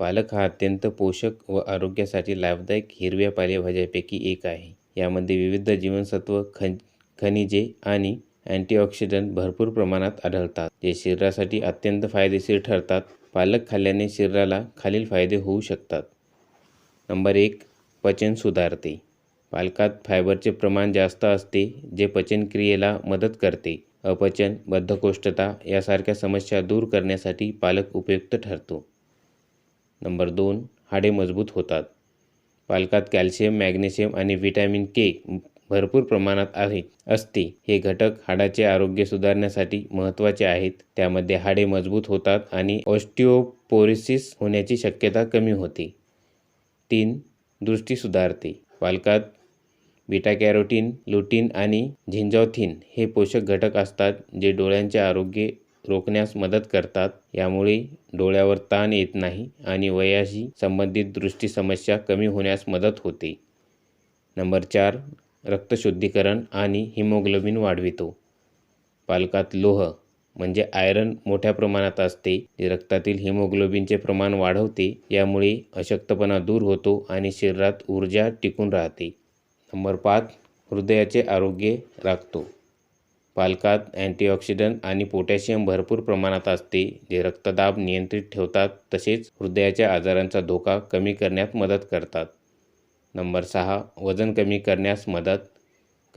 पालक हा अत्यंत पोषक व आरोग्यासाठी लाभदायक हिरव्या पालेभाज्यांपैकी एक आहे. यामध्ये विविध जीवनसत्व खन खनिजे आणि अँटीऑक्सिडंट भरपूर प्रमाणात आढळतात जे शरीरासाठी अत्यंत फायदेशीर ठरतात. पालक खाल्ल्याने शरीराला खालील फायदे होऊ शकतात. नंबर एक पचन सुधारते. पालकात फायबरचे प्रमाण जास्त असते जे पचनक्रियेला मदत करते. अपचन बद्धकोष्ठता यासारख्या समस्या दूर करण्यासाठी पालक उपयुक्त ठरतो. नंबर दोन हाडे मजबूत होतात. पालकात कॅल्शियम मॅग्नेशियम आणि व्हिटॅमिन के भरपूर प्रमाणात आहे असते. हे घटक हाडाचे आरोग्य सुधारण्यासाठी महत्त्वाचे आहेत. त्यामध्ये हाडे मजबूत होतात आणि ऑस्टिओपोरिसिस होण्याची शक्यता कमी होते. तीन दृष्टी सुधारते. पालकात बीटा कॅरोटीन लुटीन आणि झिंजॉथिन हे पोषक घटक असतात जे डोळ्यांचे आरोग्य रोखण्यास मदत करतात. यामुळे डोळ्यावर ताण येत नाही आणि वयाशी संबंधित दृष्टी समस्या कमी होण्यास मदत होते. नंबर चार रक्तशुद्धीकरण आणि हिमोग्लोबिन वाढवितो. पालकात लोह म्हणजे आयरन मोठ्या प्रमाणात असते. जे रक्तातील हिमोग्लोबिनचे प्रमाण वाढवते यामुळे अशक्तपणा दूर होतो आणि शरीरात ऊर्जा टिकून राहते. नंबर पाच हृदयाचे आरोग्य राखतो. पालकात अँटीऑक्सिडंट आणि पोटॅशियम भरपूर प्रमाणात असते जे रक्तदाब नियंत्रित ठेवतात तसेच हृदयाच्या आजारांचा धोका कमी करण्यात मदत करतात. नंबर सहा वजन कमी करण्यास मदत.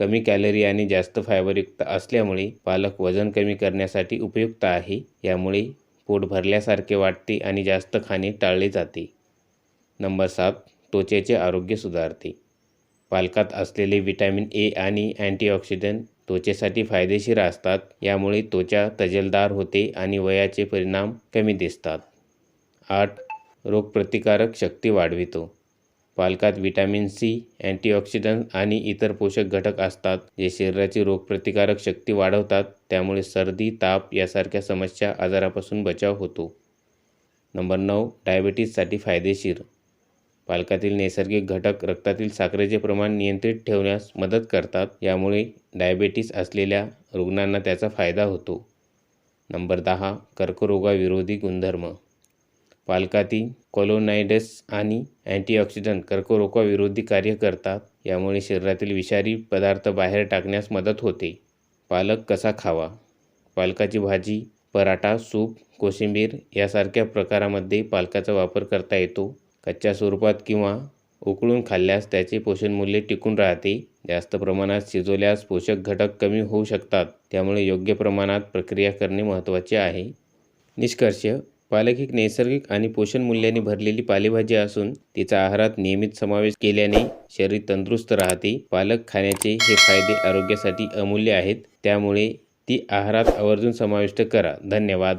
कमी कॅलरी आणि जास्त फायबरयुक्त असल्यामुळे पालक वजन कमी करण्यासाठी उपयुक्त आहे यामुळे पोट भरल्यासारखे वाटते आणि जास्त खाणे टाळले जाते. नंबर सात त्वचेचे आरोग्य सुधारते. पालकात असलेले विटॅमिन ए आणि अँटीऑक्सिडंट त्वचेसाठी फायदेशीर असतात. यामुळे त्वचा तजेलदार होते आणि वयाचे परिणाम कमी दिसतात. आठ. रोगप्रतिकारक शक्ती वाढवितो. पालकात विटॅमिन सी अँटीऑक्सिडंट आणि इतर पोषक घटक असतात जे शरीराची रोगप्रतिकारक शक्ती वाढवतात. त्यामुळे सर्दी ताप यासारख्या समस्या आजारापासून बचाव होतो. नंबर नऊ. डायबिटीजसाठी फायदेशीर. पालकातील नैसर्गिक घटक रक्तातील साखरेचे प्रमाण नियंत्रित ठेवण्यास मदत करतात. यामुळे डायबेटीस असलेल्या रुग्णांना त्याचा फायदा होतो. नंबर दहा कर्करोगाविरोधी गुणधर्म. पालकातील कोलोनायडस आणि अँटीऑक्सिडंट कर्करोगाविरोधी कार्य करतात. यामुळे शरीरातील विषारी पदार्थ बाहेर टाकण्यास मदत होते. पालक कसा खावा? पालकाची भाजी पराठा सूप कोशिंबीर यासारख्या प्रकारामध्ये पालकाचा वापर करता येतो. कच्च्या स्वरूपात किंवा उकळून खाल्ल्यास त्याचे पोषणमूल्य टिकून राहते. जास्त प्रमाणात शिजवल्यास पोषक घटक कमी होऊ शकतात. त्यामुळे योग्य प्रमाणात प्रक्रिया करणे महत्त्वाचे आहे. निष्कर्ष पालक एक नैसर्गिक आणि पोषण मूल्याने भरलेली पालेभाजी असून तिचा आहारात नियमित समावेश केल्याने शरीर तंदुरुस्त राहते. पालक खाण्याचे हे फायदे आरोग्यासाठी अमूल्य आहेत. त्यामुळे ती आहारात आवर्जून समाविष्ट करा. धन्यवाद.